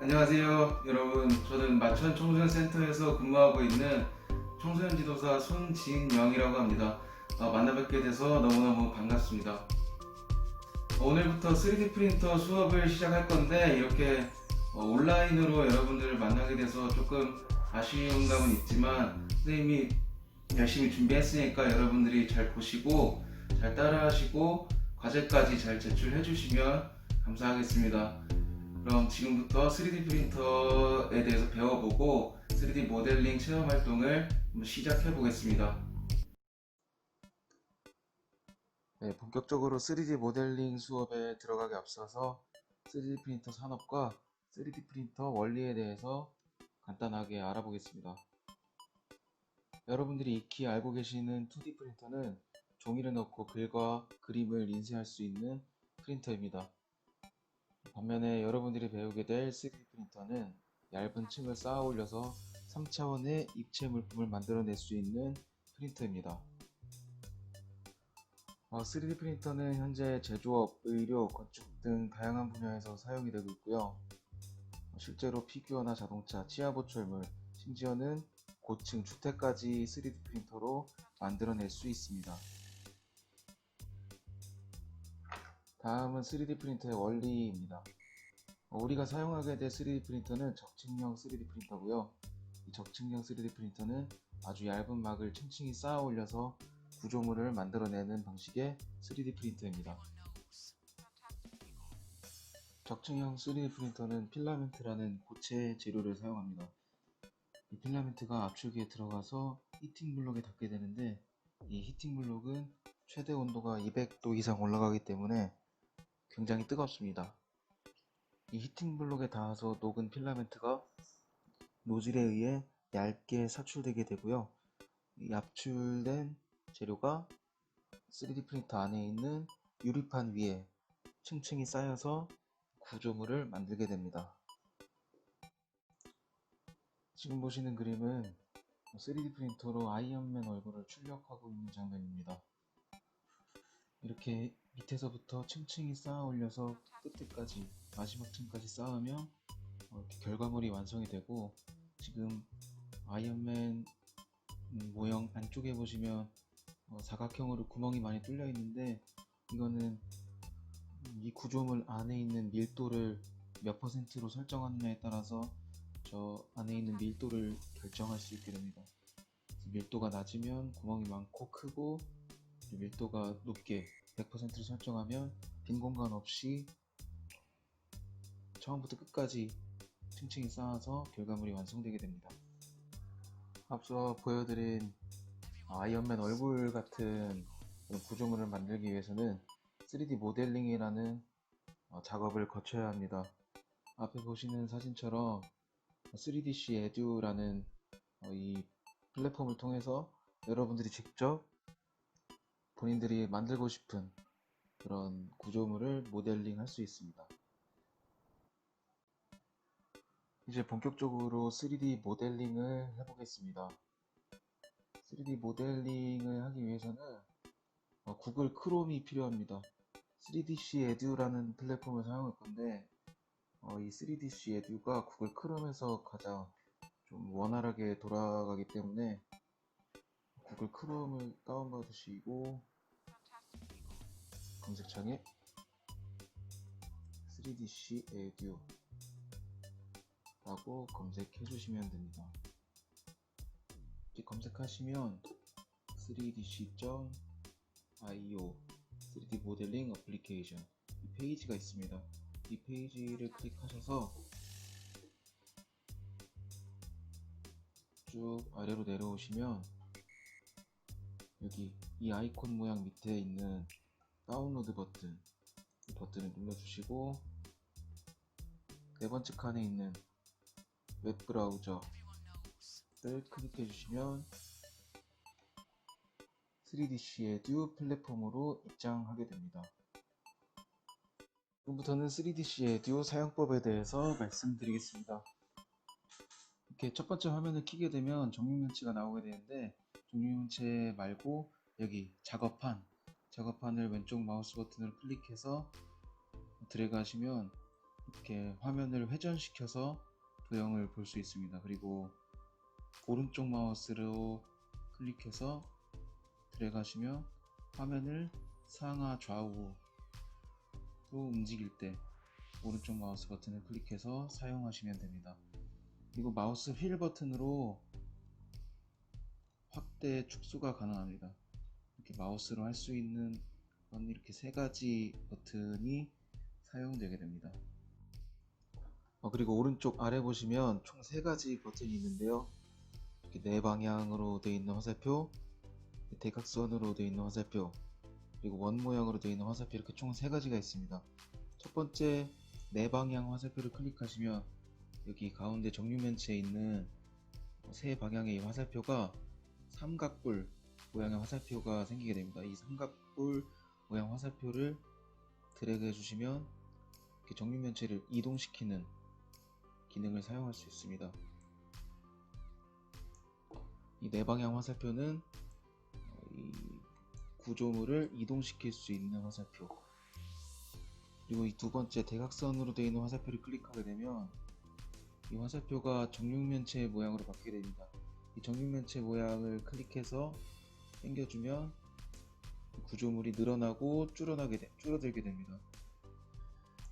안녕하세요 여러분. 저는 마천 청소년센터에서 근무하고 있는 청소년 지도사 손진영이라고 합니다. 어, 만나 뵙게 돼서 너무너무 반갑습니다. 어, 오늘부터 3D 프린터 수업을 시작할 건데 이렇게 어, 온라인으로 여러분들을 만나게 돼서 조금 아쉬운 감은 있지만 선생님이 열심히 준비했으니까 여러분들이 잘 보시고 잘 따라하시고 과제까지 잘 제출해 주시면 감사하겠습니다 그럼 지금부터 3D 프린터에 대해서 배워보고 3D 모델링 체험 활동을 시작해 보겠습니다. 네, 본격적으로 3D 모델링 수업에 들어가기 앞서서 3D 프린터 산업과 3D 프린터 원리에 대해서 간단하게 알아보겠습니다. 여러분들이 익히 알고 계시는 2D 프린터는 종이를 넣고 글과 그림을 인쇄할 수 있는 프린터입니다. 반면에 여러분들이 배우게 될 3D 프린터는 얇은 층을 쌓아 올려서 3차원의 입체 물품을 만들어낼 수 있는 프린터입니다. 어, 3D 프린터는 현재 제조업, 의료, 건축 등 다양한 분야에서 사용이 되고 있고요. 어, 실제로 피규어나 자동차, 치아 보철물, 심지어는 고층 주택까지 3D 프린터로 만들어낼 수 있습니다. 다음은 3D 프린터의 원리입니다. 어, 우리가 사용하게 될 3D 프린터는 적층형 3D 프린터고요. 이 적층형 3D 프린터는 아주 얇은 막을 층층이 쌓아 올려서 구조물을 만들어내는 방식의 3D 프린터입니다. 적층형 3D 프린터는 필라멘트라는 고체 재료를 사용합니다. 이 필라멘트가 압축기에 들어가서 히팅 블록에 닿게 되는데 이 히팅 블록은 최대 온도가 200도 이상 올라가기 때문에 굉장히 뜨겁습니다. 이 히팅 블록에 닿아서 녹은 필라멘트가 노즐에 의해 얇게 사출되게 되고요. 이 압출된 재료가 3D 프린터 안에 있는 유리판 위에 층층이 쌓여서 구조물을 만들게 됩니다. 지금 보시는 그림은 3D 프린터로 아이언맨 얼굴을 출력하고 있는 장면입니다. 이렇게 밑에서부터 층층이 쌓아 올려서 끝에까지 마지막 층까지 쌓으면 어, 이렇게 결과물이 완성이 되고 지금 아이언맨 음, 모형 안쪽에 보시면 어, 사각형으로 구멍이 많이 뚫려 있는데 이거는 이 구조물 안에 있는 밀도를 몇 퍼센트로 설정하느냐에 따라서 저 안에 있는 밀도를 결정할 수 있게 됩니다. 밀도가 낮으면 구멍이 많고 크고 밀도가 높게 100%를 설정하면 빈 공간 없이 처음부터 끝까지 층층이 쌓아서 결과물이 완성되게 됩니다. 앞서 보여드린 아이언맨 얼굴 같은 구조물을 만들기 위해서는 3D 모델링이라는 어, 작업을 거쳐야 합니다. 앞에 보시는 사진처럼 3DC 에듀라는 어, 이 플랫폼을 통해서 여러분들이 직접 본인들이 만들고 싶은 그런 구조물을 모델링 할 수 있습니다. 이제 본격적으로 3D 모델링을 해보겠습니다. 3D 모델링을 하기 위해서는 어, 구글 크롬이 필요합니다. 3DC 에듀라는 플랫폼을 사용할 건데 어, 이 3DC 에듀가 구글 크롬에서 가장 좀 원활하게 돌아가기 때문에 구글 크롬을 다운받으시고 검색창에 3DC 에듀 라고 검색해 주시면 됩니다. 이렇게 검색하시면 3dc.io 3D 모델링 어플리케이션 이 페이지가 있습니다. 이 페이지를 클릭하셔서 쭉 아래로 내려오시면 여기 이 아이콘 모양 밑에 있는 다운로드 버튼 이 버튼을 눌러주시고 네 번째 칸에 있는 웹 브라우저를 클릭해 주시면 3DC 에듀 플랫폼으로 입장하게 됩니다. 지금부터는 3DC 에듀 사용법에 대해서 말씀드리겠습니다. 이렇게 첫 번째 화면을 키게 되면 정육면체가 나오게 되는데 정육면체 말고 여기 작업판 작업판을 왼쪽 마우스 버튼으로 클릭해서 드래그 하시면 이렇게 화면을 회전시켜서 도형을 볼 수 있습니다. 그리고 오른쪽 마우스로 클릭해서 들어가시면 화면을 상하 좌우로 움직일 때 오른쪽 마우스 버튼을 클릭해서 사용하시면 됩니다. 그리고 마우스 휠 버튼으로 확대 축소가 가능합니다. 이렇게 마우스로 할 수 있는 건 이렇게 세 가지 버튼이 사용되게 됩니다. 어, 그리고 오른쪽 아래 보시면 총 세 가지 버튼이 있는데요. 이렇게 네 방향으로 되어 있는 화살표, 대각선으로 되어 있는 화살표, 그리고 원 모양으로 되어 있는 화살표 이렇게 총 세 가지가 있습니다. 첫 번째 네 방향 화살표를 클릭하시면 여기 가운데 정육면체에 있는 세 방향의 이 화살표가 삼각뿔 모양의 화살표가 생기게 됩니다. 이 삼각뿔 모양 화살표를 드래그 해주시면 이렇게 정육면체를 이동시키는 기능을 사용할 수 있습니다. 이네 방향 화살표는 어, 이 구조물을 이동시킬 수 있는 화살표. 그리고 이 두 번째 대각선으로 되어 있는 화살표를 클릭하게 되면 이 화살표가 정육면체 모양으로 바뀌게 됩니다. 이 정육면체 모양을 클릭해서 당겨주면 구조물이 늘어나고 줄어나게 돼- 줄어들게 됩니다.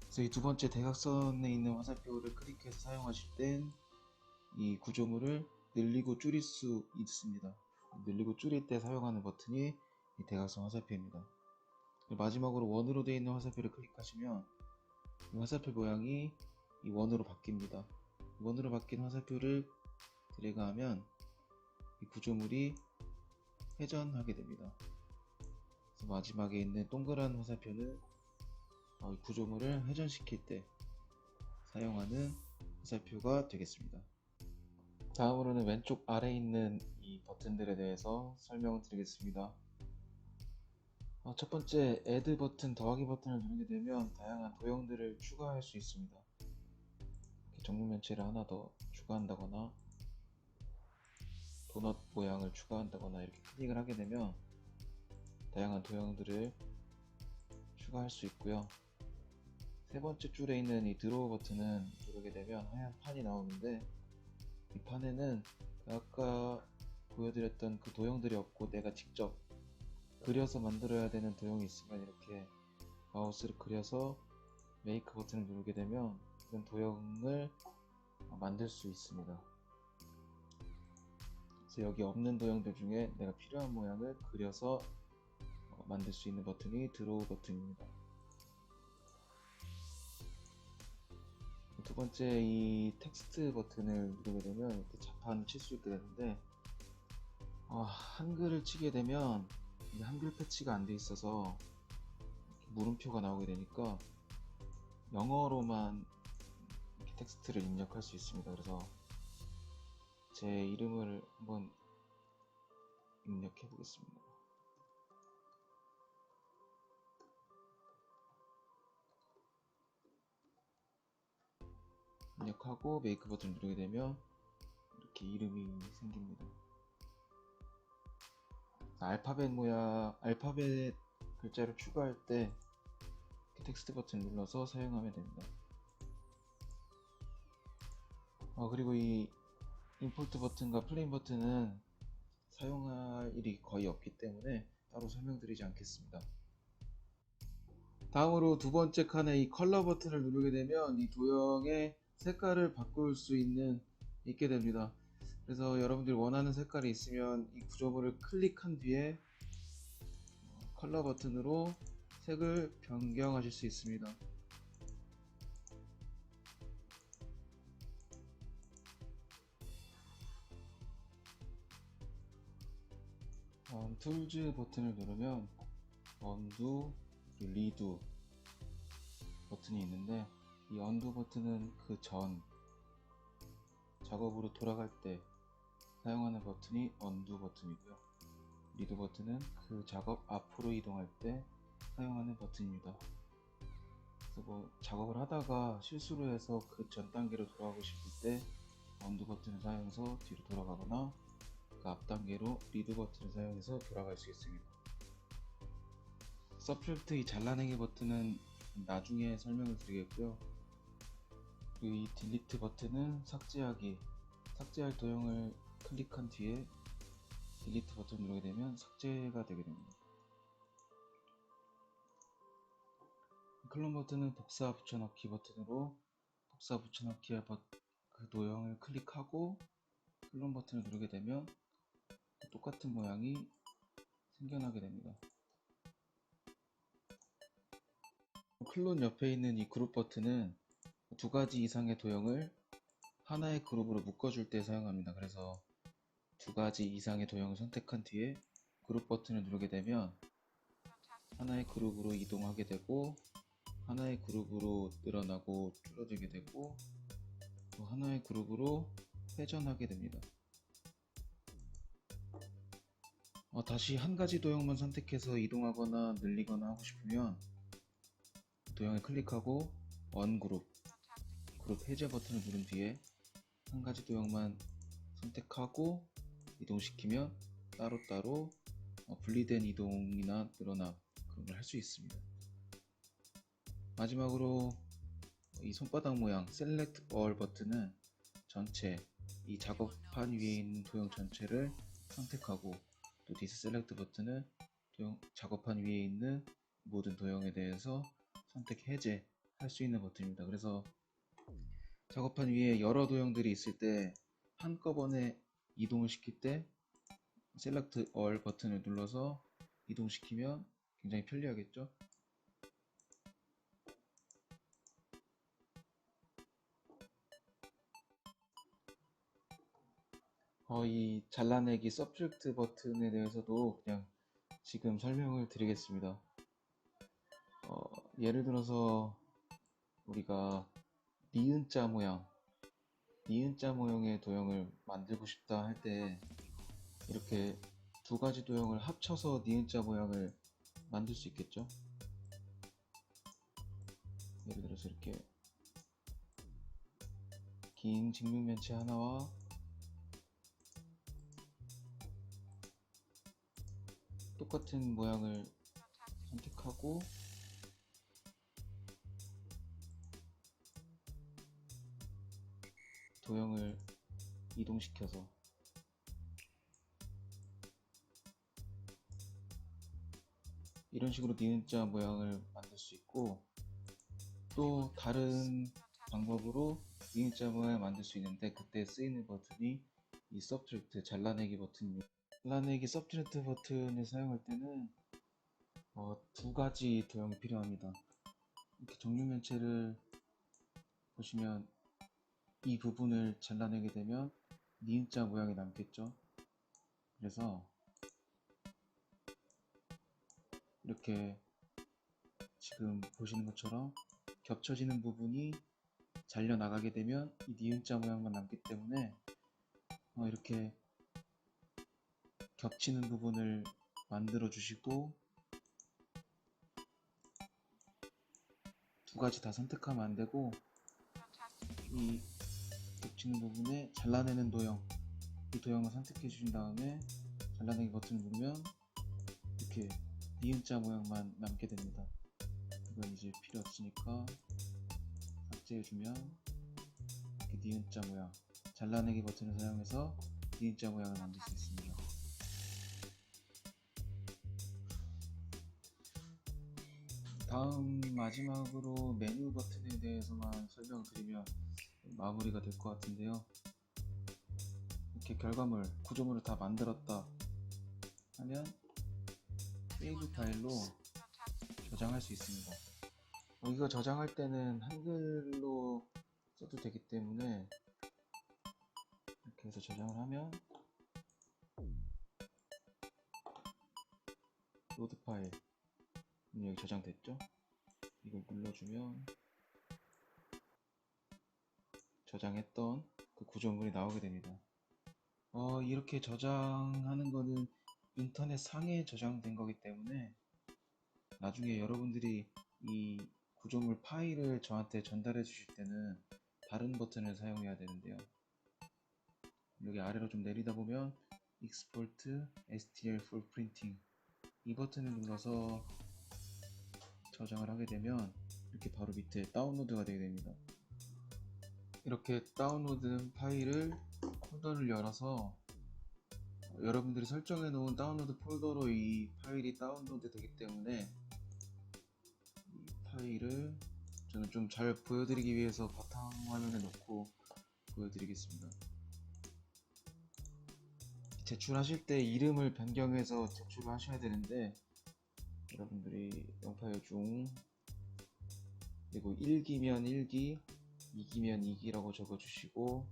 그래서 이 두 번째 대각선에 있는 화살표를 클릭해서 사용하실 땐 이 구조물을 늘리고 줄일 수 있습니다. 늘리고 줄일 때 사용하는 버튼이 이 대각선 화살표입니다. 마지막으로 원으로 되어 있는 화살표를 클릭하시면 이 화살표 모양이 이 원으로 바뀝니다. 원으로 바뀐 화살표를 드래그하면 이 구조물이 회전하게 됩니다. 그래서 마지막에 있는 동그란 화살표는 어, 이 구조물을 회전시킬 때 사용하는 화살표가 되겠습니다. 다음으로는 왼쪽 아래에 있는 이 버튼들에 대해서 설명을 드리겠습니다. 어, 첫 번째 Add 버튼, 더하기 버튼을 누르게 되면 다양한 도형들을 추가할 수 있습니다. 이렇게 정육면체를 하나 더 추가한다거나 도넛 모양을 추가한다거나 이렇게 클릭을 하게 되면 다양한 도형들을 추가할 수 있고요. 세 번째 줄에 있는 이 드로우 버튼은 누르게 되면 하얀 판이 나오는데 이 판에는 아까 보여드렸던 그 도형들이 없고 내가 직접 그려서 만들어야 되는 도형이 있으면 이렇게 마우스를 그려서 메이크 버튼을 누르게 되면 이런 도형을 만들 수 있습니다. 그래서 여기 없는 도형들 중에 내가 필요한 모양을 그려서 어, 만들 수 있는 버튼이 드로우 버튼입니다. 두 번째 이 텍스트 버튼을 누르게 되면 이렇게 자판을 칠 수 있게 되는데 어, 한글을 치게 되면 한글 패치가 안 돼 있어서 물음표가 나오게 되니까 영어로만 텍스트를 입력할 수 있습니다. 그래서 제 이름을 한번 입력해 보겠습니다. 입력하고 메이크 버튼 누르게 되면 이렇게 이름이 생깁니다. 알파벳 모양, 알파벳 글자를 추가할 때 텍스트 버튼 눌러서 사용하면 됩니다. 어, 그리고 이 임포트 버튼과 플레인 버튼은 사용할 일이 거의 없기 때문에 따로 설명드리지 않겠습니다. 다음으로 두 번째 칸에 이 컬러 버튼을 누르게 되면 이 도형의 색깔을 바꿀 수 있는 있게 됩니다. 그래서 여러분들이 원하는 색깔이 있으면 이 구조물을 클릭한 뒤에 어, 컬러 버튼으로 색을 변경하실 수 있습니다. 툴즈 버튼을 누르면 언두, 리두 버튼이 있는데 이 언두 버튼은 그 전 작업으로 돌아갈 때 사용하는 버튼이 언두 버튼이고요. 리드 버튼은 그 작업 앞으로 이동할 때 사용하는 버튼입니다. 그래서 뭐 작업을 하다가 실수로 해서 그 전 단계로 돌아가고 싶을 때 언두 버튼을 사용해서 뒤로 돌아가거나 그 앞 단계로 리드 버튼을 사용해서 돌아갈 수 있습니다. 서프젝트 이 잘라내기 버튼은 나중에 설명을 드리겠고요. 이 딜리트 버튼은 삭제하기. 삭제할 도형을 클릭한 뒤에 딜리트 버튼을 누르게 되면 삭제가 되게 됩니다. 클론 버튼은 복사 붙여넣기 버튼으로 복사 붙여넣기 버- 그 도형을 클릭하고 클론 버튼을 누르게 되면 똑같은 모양이 생겨나게 됩니다. 클론 옆에 있는 이 그룹 버튼은 두 가지 이상의 도형을 하나의 그룹으로 묶어줄 때 사용합니다. 그래서 두 가지 이상의 도형을 선택한 뒤에 그룹 버튼을 누르게 되면 하나의 그룹으로 이동하게 되고 하나의 그룹으로 늘어나고 줄어들게 되고 또 하나의 그룹으로 회전하게 됩니다. 어, 다시 한 가지 도형만 선택해서 이동하거나 늘리거나 하고 싶으면 도형을 클릭하고 원그룹 그룹 해제 버튼을 누른 뒤에 한 가지 도형만 선택하고 이동시키면 따로따로 어, 분리된 이동이나 늘어나 그런 걸 할 수 있습니다. 마지막으로 이 손바닥 모양 Select All 버튼은 전체 이 작업판 위에 있는 도형 전체를 선택하고 또 디스셀렉트 버튼은 도형, 작업판 위에 있는 모든 도형에 대해서 선택 해제 할 수 있는 버튼입니다. 그래서 작업판 위에 여러 도형들이 있을 때 한꺼번에 이동을 시킬 때 셀렉트 얼 버튼을 눌러서 이동시키면 굉장히 편리하겠죠? 어, 이 잘라내기 서브젝트 버튼에 대해서도 그냥 지금 설명을 드리겠습니다. 어, 예를 들어서 우리가 니은자 모양, 니은자 모형의 도형을 만들고 싶다 할 때 이렇게 두 가지 도형을 합쳐서 니은자 모양을 만들 수 있겠죠? 예를 들어서 이렇게 긴 직육면체 하나와 똑같은 모양을 선택하고 도형을 이동시켜서 이런 식으로 니은자 모양을 만들 수 있고 또 다른 방법으로 니은자 모양을 만들 수 있는데 그때 쓰이는 버튼이 이 서브젝트 잘라내기 버튼입니다. 잘라내기 서브젝트 버튼을 사용할 때는 어, 두 가지 도형이 필요합니다. 이렇게 정육면체를 보시면 이 부분을 잘라내게 되면 니은자 모양이 남겠죠. 그래서 이렇게 지금 보시는 것처럼 겹쳐지는 부분이 잘려 나가게 되면 이 니은자 모양만 남기 때문에 어, 이렇게 겹치는 부분을 만들어 주시고 두 가지 다 선택하면 안 되고 이 겹치는 부분에 잘라내는 도형 이 도형을 선택해 주신 다음에 잘라내기 버튼을 누르면 이렇게 니은자 모양만 남게 됩니다. 이건 이제 필요 없으니까 삭제해 주면 이렇게 니은자 모양 잘라내기 버튼을 사용해서 니은자 모양을 만들 수 있습니다 다음 마지막으로 메뉴 버튼에 대해서만 설명드리면 마무리가 될 것 같은데요. 이렇게 결과물, 구조물을 다 만들었다 하면 세이브 파일로 저장할 수 있습니다. 어, 이거 저장할 때는 한글로 써도 되기 때문에 이렇게 해서 저장을 하면 로드 파일 여기 저장됐죠? 이걸 눌러주면 저장했던 그 구조물이 나오게 됩니다. 어, 이렇게 저장하는 거는 인터넷 상에 저장된 거기 때문에 나중에 여러분들이 이 구조물 파일을 저한테 전달해 주실 때는 다른 버튼을 사용해야 되는데요. 여기 아래로 좀 내리다 보면 Export STL for Printing 이 버튼을 눌러서 저장을 하게 되면 이렇게 바로 밑에 다운로드가 되게 됩니다. 이렇게 다운로드된 파일을 폴더를 열어서 어, 여러분들이 설정해 놓은 다운로드 폴더로 이 파일이 다운로드 되기 때문에 이 파일을 저는 좀 잘 보여드리기 위해서 바탕 화면에 놓고 보여드리겠습니다. 제출하실 때 이름을 변경해서 제출을 하셔야 되는데 여러분들이 영파일 중 그리고 1기면 1기, 2기면 2기라고 적어주시고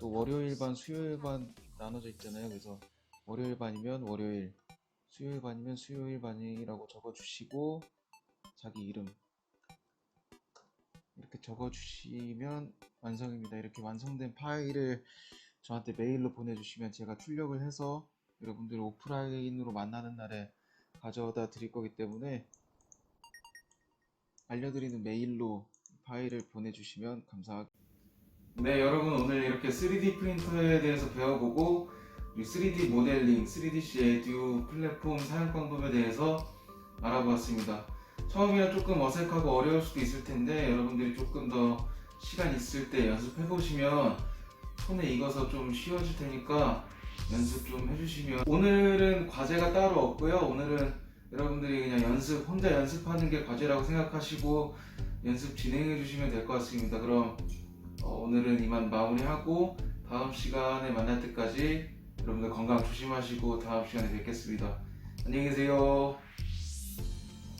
또 월요일 반, 수요일 반 나눠져 있잖아요. 그래서 월요일 반이면 월요일, 수요일 반이면 수요일 반이라고 적어주시고 자기 이름 이렇게 적어주시면 완성입니다. 이렇게 완성된 파일을 저한테 메일로 보내주시면 제가 출력을 해서 여러분들 오프라인으로 만나는 날에 가져다 드릴 거기 때문에 알려드리는 메일로 파일을 보내주시면 감사하겠습니다. 네, 여러분 오늘 이렇게 3D 프린터에 대해서 배워보고 3D 모델링, 3DC 에듀 플랫폼 사용 방법에 대해서 알아보았습니다. 처음이라 조금 어색하고 어려울 수도 있을 텐데 여러분들이 조금 더 시간 있을 때 연습해 보시면 손에 익어서 좀 쉬워질 테니까 연습 좀 해주시면 오늘은 과제가 따로 없고요. 오늘은 여러분들이 그냥 연습 혼자 연습하는 게 과제라고 생각하시고 연습 진행해 주시면 될 것 같습니다. 그럼 어, 오늘은 이만 마무리하고 다음 시간에 만날 때까지 여러분들 건강 조심하시고 다음 시간에 뵙겠습니다. 안녕히 계세요.